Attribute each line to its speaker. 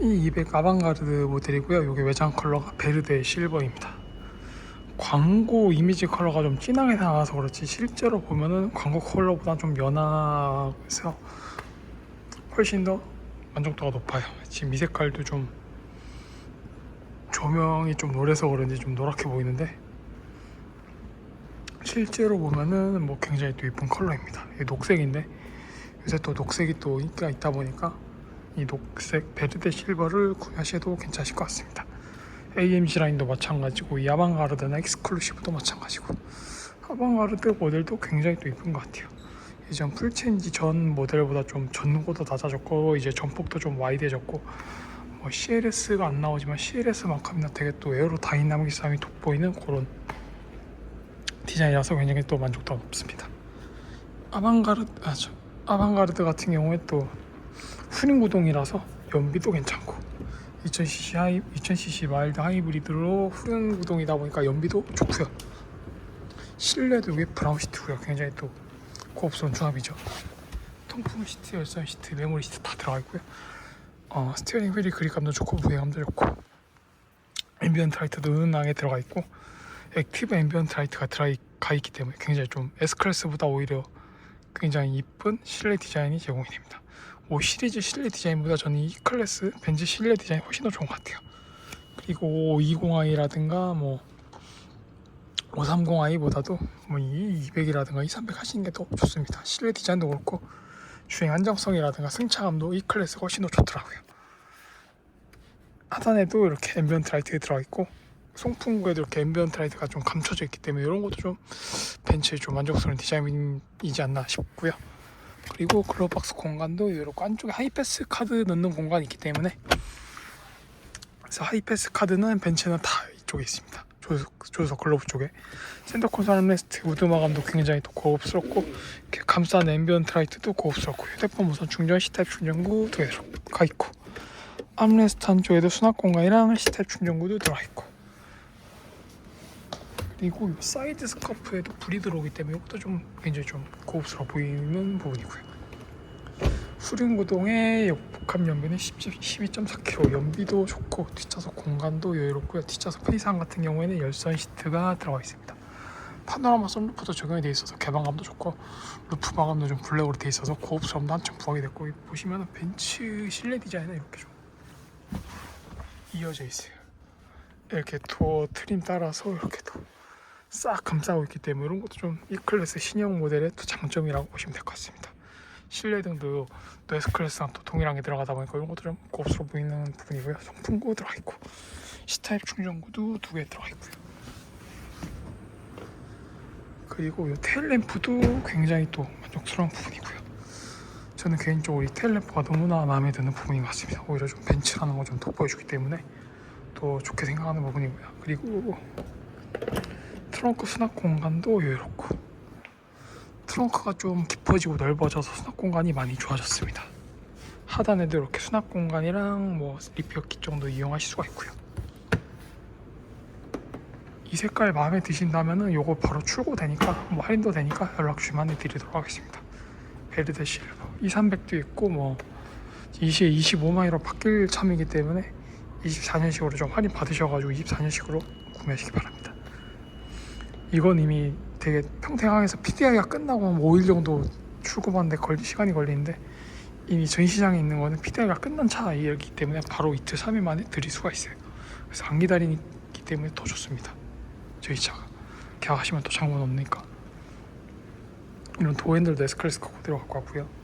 Speaker 1: 이 200 아방가르드 모델이고요. 이게 외장 컬러가 베르데 실버입니다. 광고 이미지 컬러가 좀 진하게 나와서 그렇지 실제로 보면은 광고 컬러보다 좀 연하해서 훨씬 더 만족도가 높아요. 지금 이 색깔도 좀 조명이 좀 노래서 그런지 좀 노랗게 보이는데 실제로 보면은 뭐 굉장히 또 이쁜 컬러입니다. 녹색인데 요새 또 녹색이 또 인기가 있다 보니까 이 녹색 베르데 실버를 구매하셔도 괜찮으실 것 같습니다. AMG 라인도 마찬가지고 이 아방가르드나 엑스클루시브도 마찬가지고 아방가르드 모델도 굉장히 또 이쁜 것 같아요. 예전 풀체인지 전 모델보다 좀 전고도 낮아졌고 이제 전폭도 좀 와이드해졌고 뭐 CLS가 안 나오지만 CLS만큼이나 되게 또 에어로 다이나믹함이 돋보이는 그런 디자인이라서 굉장히 또 만족도가 높습니다. 아방가르드 아, 저, 아방가르드 같은 경우에 또 후륜 구동이라서 연비도 괜찮고 2000cc 하이 2000cc 마일드 하이브리드로 후륜 구동이다 보니까 연비도 좋고요. 실내도 이게 브라운 시트고요. 굉장히 또 고급스러운 조합이죠. 통풍 시트, 열선 시트, 메모리 시트 다 들어가 있고요. 어, 스티어링 휠이 그립감도 좋고 무게감도 좋고 앰비언트 라이트도 은은하게 들어가 있고 액티브 앰비언트 라이트가 들어가 있기 때문에 굉장히 좀 S 클래스보다 오히려 굉장히 이쁜 실내 디자인이 제공이 됩니다. 5 시리즈 실내 디자인보다 저는 이 클래스 벤츠 실내 디자인이 훨씬 더 좋은 것 같아요. 그리고 520i라든가 뭐 530i보다도 뭐이 200이라든가 이300 하시는 게 더 좋습니다. 실내 디자인도 그렇고 주행 안정성이라든가 승차감도 이 클래스가 훨씬 더 좋더라고요. 하단에도 이렇게 앰비언트 라이트가 들어가 있고 송풍구에도 이렇게 앰비언트 라이트가 좀 감춰져 있기 때문에 이런 것도 좀 벤츠의 좀 만족스러운 디자인이지 않나 싶고요. 그리고 글로박스 공간도 이렇게 안쪽에 하이패스 카드 넣는 공간이 있기 때문에 그래서 하이패스 카드는 벤츠는 다 이쪽에 있습니다. 조수석, 조수석 글로브 쪽에 센터 콘솔 암레스트 우드 마감도 굉장히 또 고급스럽고 이렇게 감싼 앰비언트 라이트도 고급스럽고 휴대폰 무선 충전 C타입 충전구 두 개 들어가 있고 암레스트 한쪽에도 수납 공간이랑 C타입 충전구도 들어가 있고 그리고 이 사이드 스커프에도 불이 들어오기 때문에 이것도 좀 굉장히 좀 고급스러워 보이는 부분이고요. 후륜 구동의 복합 연비는 12.4kg, 연비도 좋고 뒷좌석 공간도 여유롭고요. 뒷좌석 페이스함 같은 경우에는 열선 시트가 들어가 있습니다. 파노라마 선루프도 적용이 돼 있어서 개방감도 좋고 루프 마감도 좀 블랙으로 돼 있어서 고급스러움도 한층 부각이 됐고 보시면 벤츠 실내 디자인은 이렇게 좀 이어져 있어요. 이렇게 도어 트림 따라서 이렇게 또 싹 감싸고 있기 때문에 이런 것도 좀 E 클래스 신형 모델의 또 장점이라고 보시면 될 것 같습니다. 실내 등도 또 S 클래스랑 또 동일하게 들어가다 보니까 이런 것도 좀 고급스러워 보이는 부분이고요. 송풍구 들어가 있고 C타입 충전구도 두 개 들어가 있고요. 그리고 이 테일램프도 굉장히 또 만족스러운 부분이고요. 저는 개인적으로 이 테일램프가 너무나 마음에 드는 부분인 것 같습니다. 오히려 좀 벤츠라는 걸 좀 돋보여주기 때문에 또 좋게 생각하는 부분이고요. 그리고 트렁크 수납 공간도 여유롭고 트렁크가 좀 깊어지고 넓어져서 수납 공간이 많이 좋아졌습니다. 하단에도 이렇게 수납 공간이랑 뭐 리피어키 정도 이용하실 수가 있고요. 이 색깔 마음에 드신다면은 요거 바로 출고되니까 뭐 할인도 되니까 연락 주시면 해드리도록 하겠습니다. 베르데 실버 2300도 있고 뭐 이시에 25만이로 바뀔 참이기 때문에 24년식으로 좀 할인 받으셔가지고 24년식으로 구매하시기 바랍니다. 이건 이미 되게 평택항에서 PDI가 끝나고 한 5일 정도 출고받는데 걸 시간이 걸리는데 이미 전시장에 있는 거는 PDI가 끝난 차이기 때문에 바로 이틀 3일 만에 드릴 수가 있어요. 그래서 안 기다리기 때문에 더 좋습니다. 저희 차가 계약하시면 또 장문 없으니까 이런 S클래스 코드로 갖고 왔고요.